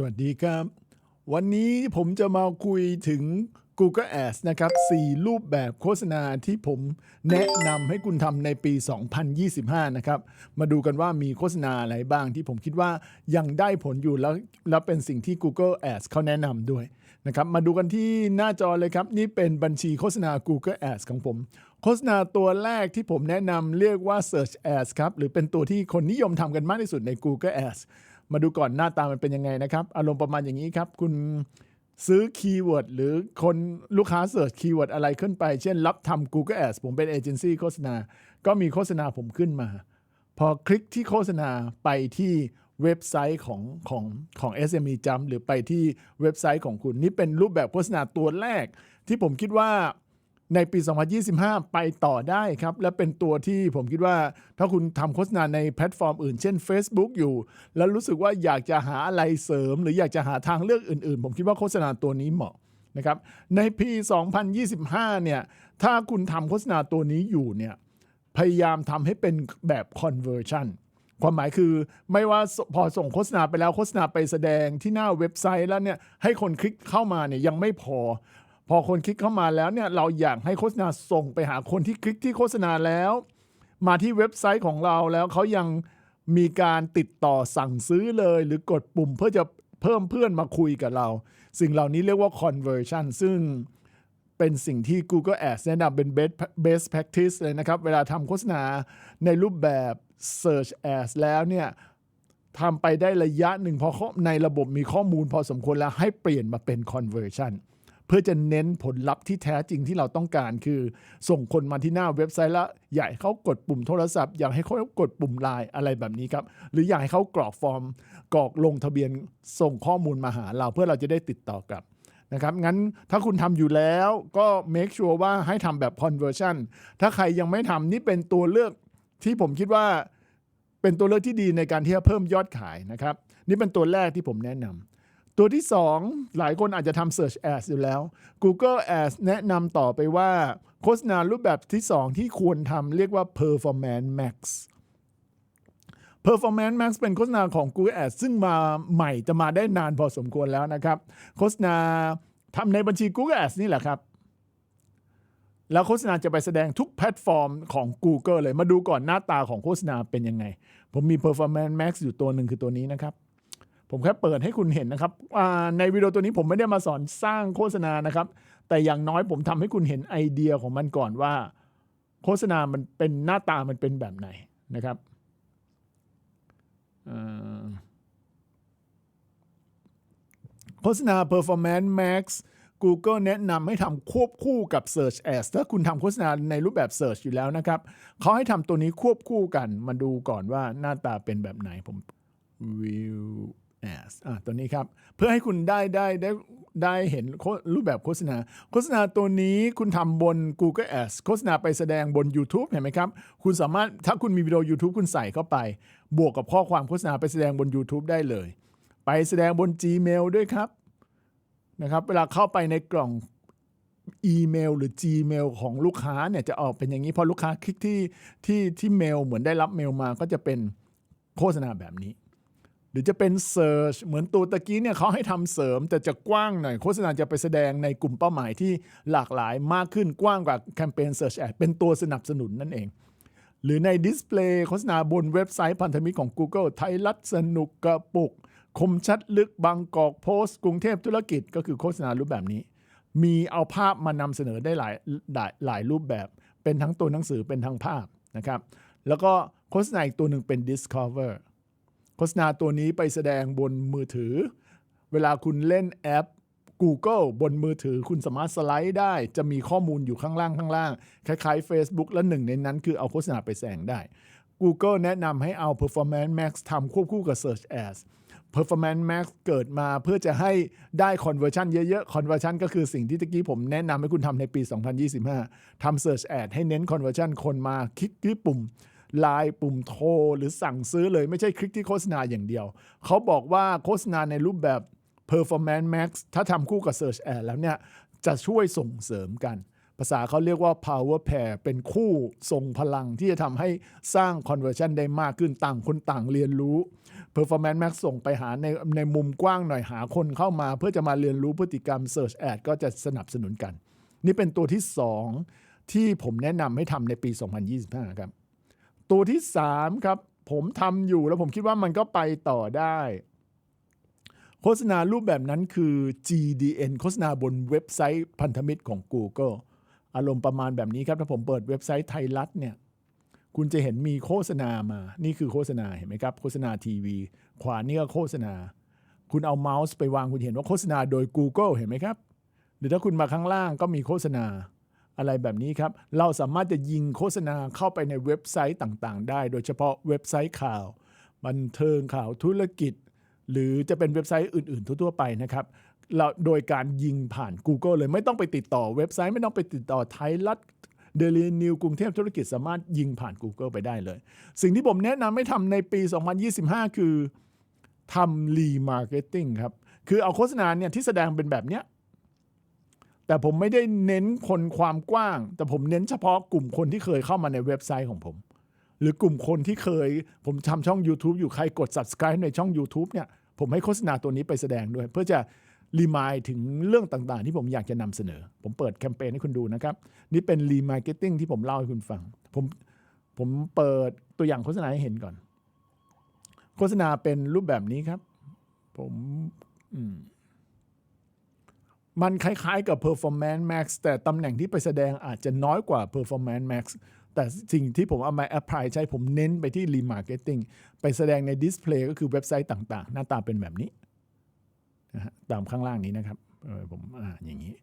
สวัสดีครับ วันนี้ผมจะมาคุยถึง Google Ads นะครับ 4 รูปแบบโฆษณาที่ผมแนะนำให้คุณทำในปี 2025 นะครับ มาดูกันว่ามีโฆษณาอะไรบ้างที่ผมคิดว่ายังได้ผลอยู่แล้วแล้วเป็นสิ่งที่ Google Ads เขาแนะนำด้วยนะครับ มาดูกันที่หน้าจอเลยครับ นี่เป็นบัญชีโฆษณา Google Ads ของผม โฆษณาตัวแรกที่ผมแนะนำเรียกว่า Search Ads ครับ หรือเป็นตัวที่คนนิยมทำกันมากที่สุดใน Google Ads มาดูก่อนหน้าตามันเป็นยังไงนะครับ อารมณ์ประมาณอย่างนี้ครับ คุณซื้อคีย์เวิร์ดหรือคนลูกค้าเสิร์ชคีย์เวิร์ดอะไรขึ้นไป เช่น รับทำ Google Ads ผมเป็นเอเจนซี่โฆษณา ก็มีโฆษณาผมขึ้นมา พอคลิกที่โฆษณาไปที่เว็บไซต์ของของของ SME Jump หรือไปที่เว็บไซต์ของคุณ นี่เป็นรูปแบบโฆษณาตัวแรก ที่ผมคิดว่า ในปี 2025 ไปต่อได้ครับ และเป็นตัวที่ผมคิดว่า ถ้าคุณทำโฆษณาในแพลตฟอร์มอื่น เช่น Facebook อยู่ แล้วรู้สึกว่าอยากจะหาอะไรเสริม หรืออยากจะหาทางเลือกอื่น ๆ ผมคิดว่าโฆษณาตัวนี้เหมาะนะครับในปี 2025 เนี่ยถ้าคุณทำโฆษณาตัวนี้อยู่เนี่ยพยายามทำให้เป็นแบบ conversion ความหมายคือไม่ว่าพอส่งโฆษณาไปแล้วโฆษณาไปแสดงที่หน้าเว็บไซต์แล้วเนี่ยให้คนคลิกเข้ามาเนี่ยยังไม่พอ พอคนคลิกเข้ามาแล้วเนี่ยเราอยากให้โฆษณาส่งไปหาคนที่คลิกที่โฆษณาแล้ว มาที่เว็บไซต์ของเราแล้วเขายังมีการติดต่อสั่งซื้อเลย หรือกดปุ่มเพื่อจะเพิ่มเพื่อนมาคุยกับเรา สิ่งเหล่านี้เรียกว่า conversion ซึ่งเป็นสิ่งที่ Google Ads แนะนำเป็น best best practice เลยนะครับ เวลาทำโฆษณาในรูปแบบ Search Ads แล้วเนี่ยทำไปได้ระยะหนึ่งพอข้อในระบบมีข้อมูลพอสมควรแล้วให้เปลี่ยนมาเป็น conversion เพื่อจะเน้นผลลัพธ์ที่แท้จริงที่เราต้องการ คือส่งคนมาที่หน้าเว็บไซต์แล้วอยากให้เขากดปุ่มโทรศัพท์ อยากให้เขากดปุ่มไลน์อะไรแบบนี้ครับ หรืออยากให้เขากรอกฟอร์ม กรอกลงทะเบียนส่งข้อมูลมาหาเราเพื่อเราจะได้ติดต่อกลับนะครับงั้นถ้าคุณทำอยู่แล้วก็ make sure ว่าให้ทำแบบ conversion ถ้าใครยังไม่ทำนี่เป็นตัวเลือกที่ผมคิดว่าเป็นตัวเลือกที่ดีในการที่จะเพิ่มยอดขายนะครับ นี่เป็นตัวแรกที่ผมแนะนำ ตัวที่ 2 หลายคนอาจจะทำ search ads อยู่แล้ว Google Ads แนะนำต่อไปว่า โฆษณารูปแบบที่ 2 ที่ควรทำเรียกว่า performance max Performance Max เป็นโฆษณาของ Google Ads ซึ่งมาใหม่จะมาได้นานพอสมควรแล้วนะครับ โฆษณาทำในบัญชี Google Ads นี่แหละครับ แล้วโฆษณาจะไปแสดงทุกแพลตฟอร์มของ Google เลย มาดูก่อนหน้าตาของโฆษณาเป็นยังไง ผมมี Performance Max อยู่ตัวหนึ่งคือตัวนี้นะครับ ผมแค่เปิดให้คุณเห็นนะครับในวิดีโอตัวนี้ผมไม่ได้มาสอนสร้างโฆษณานะครับ แต่อย่างน้อยผมทำให้คุณเห็นไอเดียของมันก่อนว่า โฆษณามันเป็นหน้าตามันเป็นแบบไหนนะครับโฆษณา Performance Max Google แนะนำให้ทำควบคู่กับ Search Ads ถ้าคุณทำโฆษณาในรูปแบบ Search อยู่แล้วนะครับ เขาให้ทำตัวนี้ควบคู่กัน มาดูก่อนว่าหน้าตาเป็นแบบไหนผม View Ads อะตัวนี้ครับ เพื่อให้คุณได้ได้ได้ได้เห็นรูปแบบโฆษณา โฆษณาตัวนี้คุณทำบน Google Ads โฆษณาไปแสดงบน YouTube เห็นไหมครับ คุณสามารถถ้าคุณมีวิดีโอ YouTube คุณใส่เข้าไป บวกกับข้อความโฆษณาไปแสดงบน YouTube ได้เลย ไปแสดงบน Gmail ด้วยครับนะครับ เวลาเข้าไปในกล่องอีเมลหรือ Gmail ของลูกค้าเนี่ยจะออกเป็นอย่างนี้พอลูกค้าคลิกที่ที่ที่เมลเหมือนได้รับเมลมาก็จะเป็นโฆษณาแบบนี้ หรือจะเป็น Search เหมือนตัวตะกี้เนี่ยเขาให้ทำเสริมแต่จะกว้างหน่อยโฆษณาจะไปแสดงในกลุ่มเป้าหมายที่หลากหลายมากขึ้นกว้างกว่าแคมเปญ Search Ad เป็นตัวสนับสนุนนั่นเอง หรือในดิสเพลย์โฆษณาบนเว็บไซต์พันธมิตรของ Google ไทยรัฐสนุกกระปุก คมชัดลึกบางกอกโพสต์ กรุงเทพธุรกิจก็คือโฆษณารูปแบบนี้ มีเอาภาพมานำเสนอได้หลายหลายหลายรูปแบบ เป็นทั้งตัวหนังสือเป็นทั้งภาพนะครับแล้วก็โฆษณาอีกตัวหนึ่งเป็น Discover โฆษณาตัวนี้ไปแสดงบนมือถือ เวลาคุณเล่นแอป Google บนมือถือคุณสามารถสไลด์ได้ จะมีข้อมูลอยู่ข้างล่างข้างล่างคล้ายๆ Facebook และหนึ่งในนั้นคือเอาโฆษณาไปแสดงได้ Google แนะนำให้เอา Performance Max ทำควบคู่กับ Search Ads Performance Max เกิดมาเพื่อจะให้ได้ conversion เยอะๆ conversion ก็คือสิ่งที่ตะกี้ผมแนะนำให้คุณทำในปี 2025ทำ Search Ad ให้เน้น conversion คนมาคลิกที่ปุ่ม ไลน์ปุ่มโทรหรือสั่งซื้อเลยไม่ใช่คลิกที่โฆษณาอย่างเดียว เขาบอกว่าโฆษณาในรูปแบบ Performance Max ถ้าทำคู่กับ Search Ad แล้วเนี่ย จะช่วยส่งเสริมกัน ภาษาเขาเรียกว่า power pair เป็นคู่ทรงพลังที่จะทำให้สร้าง conversion ได้มากขึ้นต่างคนต่างเรียนรู้ performance max ส่งไปหาในในมุมกว้างหน่อยหาคนเข้ามาเพื่อจะมาเรียนรู้พฤติกรรม search ad ก็จะสนับสนุนกัน นี่เป็นตัวที่ 2 ที่ผมแนะนำให้ทำในปี 2025 ครับ ตัวที่ 3 ครับ ผมทำอยู่แล้วผมคิดว่ามันก็ไปต่อได้ โฆษณารูปแบบนั้นคือ GDN โฆษณาบนเว็บไซต์พันธมิตรของ Google อารมณ์ประมาณแบบนี้ครับ ถ้าผมเปิดเว็บไซต์ไทยรัฐเนี่ย คุณจะเห็นมีโฆษณามา นี่คือโฆษณาเห็นไหมครับ โฆษณาทีวี ขวานี่ก็โฆษณา คุณเอาเมาส์ไปวางคุณเห็นว่าโฆษณาโดย Google เห็นไหมครับ หรือถ้าคุณมาข้างล่างก็มีโฆษณา อะไรแบบนี้ครับ เราสามารถจะยิงโฆษณาเข้าไปในเว็บไซต์ต่างๆ ได้ โดยเฉพาะเว็บไซต์ข่าว บันเทิงข่าวธุรกิจ หรือจะเป็นเว็บไซต์อื่น ๆ ทั่ว ๆ ไปนะครับเราโดยการยิงผ่าน Google เลยไม่ต้องไปติดต่อเว็บไซต์ไม่ต้องไปติดต่อไทยรัฐเดลีนิวกรุงเทพธุรกิจสามารถยิงผ่าน Google ไปได้เลย สิ่งที่ผมแนะนำให้ทำในปี 2025 คือทำรีมาร์เก็ตติ้งครับ คือเอาโฆษณาเนี่ยที่แสดงเป็นแบบเนี้ย แต่ผมไม่ได้เน้นคนความกว้าง แต่ผมเน้นเฉพาะกลุ่มคนที่เคยเข้ามาในเว็บไซต์ของผม หรือกลุ่มคนที่เคย ผมทำช่อง YouTube อยู่ใครกด subscribe ในช่อง YouTube เนี่ยผมให้โฆษณาตัวนี้ไปแสดงด้วย เพื่อจะรีมายถึงเรื่องต่างๆ ที่ผมอยากจะนำเสนอ ผมเปิดแคมเปญให้คุณดูนะครับ นี่เป็นรีมาร์เก็ตติ้งที่ผมเล่าให้คุณฟัง ผมผมเปิดตัวอย่างโฆษณาให้เห็นก่อน โฆษณาเป็นรูปแบบนี้ครับ ผม อืม มันคล้ายๆกับ Performance Max แต่ตำแหน่งที่ไปแสดงอาจจะน้อยกว่า Performance Max แต่สิ่งที่ผมเอามา apply ใช้ผมเน้นไปที่ remarketing ไปแสดงใน display ก็คือเว็บไซต์ต่างๆ หน้าตาเป็นแบบนี้นะฮะตามข้างล่างนี้นะครับผมออย่างนี้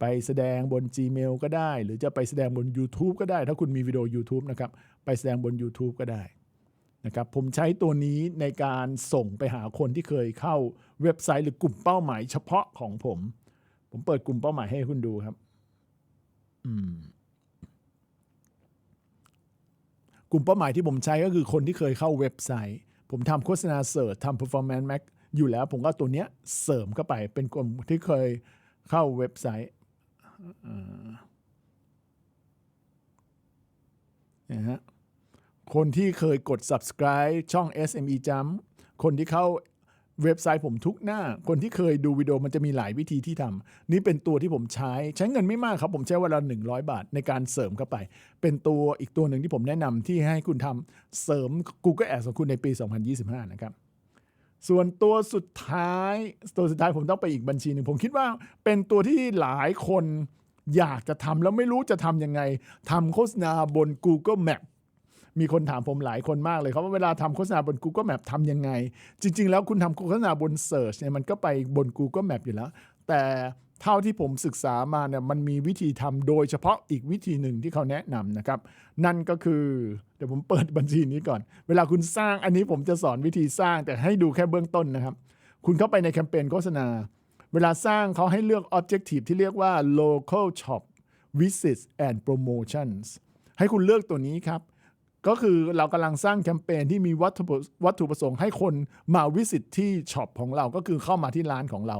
ไปแสดงบน Gmail ก็ได้ หรือจะไปแสดงบน YouTube ก็ได้ ถ้าคุณมีวิดีโอ YouTube นะครับ ไปแสดงบน YouTube ก็ได้นะครับผมใช้ตัวนี้ในการส่งไปหาคนที่เคยเข้าเว็บไซต์หรือกลุ่มเป้าหมายเฉพาะของผม ผมเปิดกลุ่มเป้าหมายให้คุณดูครับ อืม กลุ่มเป้าหมายที่ผมใช้ก็คือคนที่เคยเข้าเว็บไซต์ ผมทำโฆษณาเสิร์ชทำ performance max อยู่แล้ว ผมก็ตัวเนี้ยเสริมเข้าไป เป็นกลุ่มที่เคยเข้าเว็บไซต์นะฮะคนที่เคยกด subscribe ช่อง SME Jump คนที่เข้า เว็บไซต์ผมทุกหน้า คนที่เคยดูวิดีโอมันจะมีหลายวิธีที่ทำนี่เป็นตัวที่ผมใช้ ใช้เงินไม่มากครับ ผมใช้เวลา100 บาทในการเสริมเข้าไป เป็นตัวอีกตัวหนึ่งที่ผมแนะนำที่ให้คุณทำเสริม Google Ads ของคุณในปี 2025 นะครับ ส่วนตัวสุดท้าย ตัวสุดท้ายผมต้องไปอีกบัญชีหนึ่งผมคิดว่าเป็นตัวที่หลายคนอยากจะทำแล้วไม่รู้จะทำยังไงทำโฆษณาบน Google Map มีคนถามผมหลายคนมากเลยครับว่าเวลาทำโฆษณาบน Google Map ทำยังไง จริง ๆ แล้วคุณทำโฆษณาบน Search เนี่ยมันก็ไปบน Google Map อยู่แล้ว แต่เท่าที่ผมศึกษามาเนี่ยมันมีวิธีทำโดยเฉพาะอีกวิธีหนึ่งที่เขาแนะนำนะครับ นั่นก็คือ เดี๋ยวผมเปิดบัญชีนี้ก่อน เวลาคุณสร้างอันนี้ผมจะสอนวิธีสร้างแต่ให้ดูแค่เบื้องต้นนะครับ คุณเข้าไปในแคมเปญโฆษณา เวลาสร้างเขาให้เลือก objective ที่เรียกว่า local shop visits and promotions ให้คุณเลือกตัวนี้ครับ ก็คือเรากำลังสร้างแคมเปญที่มีวัตถุประวัตถุประสงค์ให้คนมาวิสิตที่ช็อปของเราก็คือเข้ามาที่ร้านของเรา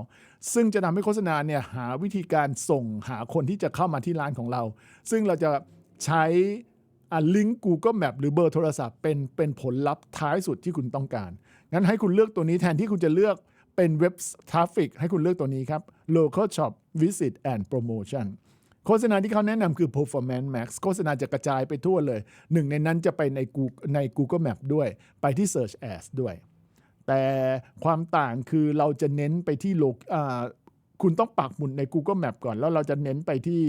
ซึ่งจะทำให้โฆษณาเนี่ยหาวิธีการส่งหาคนที่จะเข้ามาที่ร้านของเรา ซึ่งเราจะใช้ลิงก์ Google Map หรือเบอร์โทรศัพท์เป็นเป็นผลลัพธ์ท้ายสุดที่คุณต้องการ งั้นให้คุณเลือกตัวนี้แทนที่คุณจะเลือกเป็นเว็บทราฟิกให้คุณเลือกตัวนี้ครับ local shop visit and promotion โฆษณาที่เขาแนะนำคือ performance max โฆษณาจะกระจายไปทั่วเลย หนึ่งในนั้นจะไปใน Google ใน Google Map ด้วย ไปที่ search ads ด้วย แต่ความต่างคือเราจะเน้นไปที่โลอ่าคุณต้องปักหมุดใน Google Map ก่อน แล้วเราจะเน้นไปที่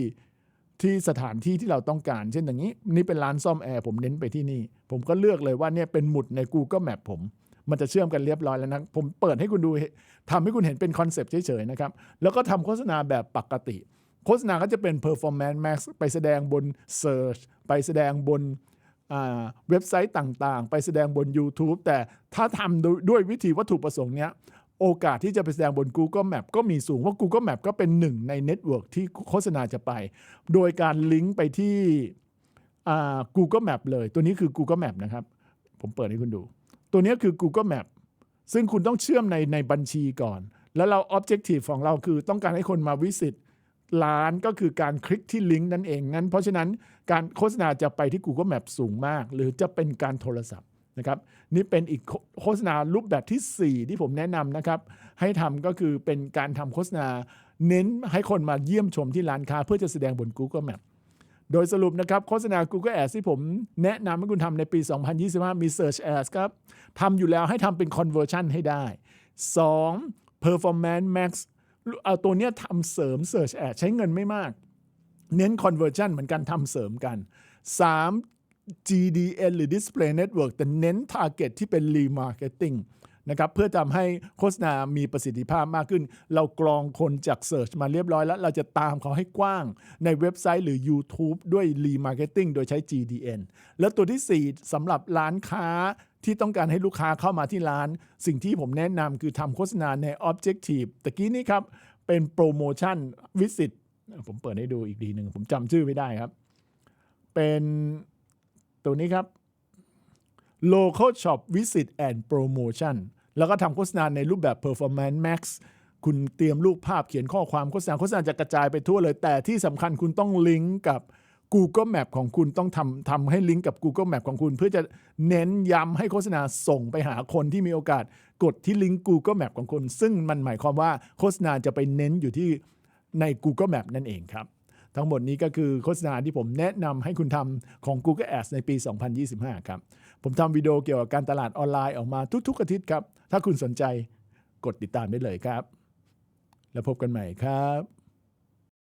ที่สถานที่ที่เราต้องการ เช่นอย่างนี้ นี่เป็นร้านซ่อมแอร์ผมเน้นไปที่นี่ ผมก็เลือกเลยว่าเนี่ยเป็นหมุดใน Google Map ผม มันจะเชื่อมกันเรียบร้อยแล้วนะ ผมเปิดให้คุณดูทำให้คุณเห็นเป็นคอนเซปต์เฉยๆนะครับ แล้วก็ทำโฆษณาแบบปกติ โฆษณาก็จะเป็น performance max ไปแสดงบน search ไปแสดงบนเว็บไซต์ต่างๆ ไปแสดงบน YouTube แต่ถ้าทำด้วยด้วยวิธีวัตถุประสงค์เนี้ยโอกาสที่จะไปแสดงบน Google Map ก็มีสูง เพราะ Google Map ก็เป็นหนึ่งในเน็ตเวิร์กที่โฆษณาจะไป โดยการลิงก์ไปที่ Google Map เลย ตัวนี้คือ Google Map นะครับ ผมเปิดให้คุณดู ตัวนี้คือ Google Map ซึ่งคุณต้องเชื่อมในในบัญชีก่อน แล้วเรา Objective ของเราคือต้องการให้คนมาวิสิต ล้านก็คือการคลิกที่ลิงก์นั่นเองงั้น เพราะฉะนั้นการโฆษณาจะไปที่ Google Map สูงมาก หรือจะเป็นการโทรศัพท์นะครับนี่เป็นอีกโฆษณารูปแบบทีสี่ 4 ที่ผมแนะนำนะครับให้ทำก็คือเป็นการทำโฆษณา เน้นให้คนมาเยี่ยมชมที่ร้านค้า เพื่อจะแสดงบน Google Map โดยสรุปนะครับโฆษณา Google Ads ที่ผมแนะนำให้คุณทำในปี 2025 มี Search Ads ครับทำอยู่แล้วให้ทำเป็น Conversion ให้ได้ 2. Performance Max เอาตัวเนี้ยทำเสริม Search Ad ใช้เงินไม่มาก เน้น conversion เหมือนกันทำเสริมกัน 3. GDN หรือ Display Network แต่เน้น target ที่เป็น remarketing นะครับเพื่อทำให้โฆษณามีประสิทธิภาพมากขึ้น เรากรองคนจาก Search มาเรียบร้อยแล้ว เราจะตามเขาให้กว้างในเว็บไซต์หรือ YouTube ด้วย remarketing โดยใช้ GDN แล้วตัวที่ 4สำหรับร้านค้า ที่ต้องการให้ลูกค้าเข้ามาที่ร้าน สิ่งที่ผมแนะนำคือทำโฆษณาใน Objective ตะกี้นี้ครับ เป็นโปรโมชั่นวิสิตผมเปิดให้ดูอีกทีหนึ่งผมจำชื่อไม่ได้ครับ เป็นตัวนี้ครับ local shop visit and promotion แล้วก็ทำโฆษณาในรูปแบบ performance max คุณเตรียมรูปภาพเขียนข้อความโฆษณาโฆษณาจะกระจายไปทั่วเลย แต่ที่สำคัญคุณต้องลิงก์กับ Google Map ของคุณต้องทำทำให้ลิงก์กับ Google Map ของคุณ เพื่อจะเน้นย้ำให้โฆษณาส่งไปหาคนที่มีโอกาส กดที่ลิงก์ Google Map ของคุณ ซึ่งมันหมายความว่าโฆษณาจะไปเน้นอยู่ที่ใน Google Map นั่นเองครับ ทั้งหมดนี้ก็คือโฆษณาที่ผมแนะนำให้คุณทำของ Google Ads ในปี 2025 ครับ ผมทำวิดีโอเกี่ยวกับการตลาดออนไลน์ออกมาทุกๆอาทิตย์ครับ ถ้าคุณสนใจกดติดตามได้เลยครับ แล้วพบกันใหม่ครับ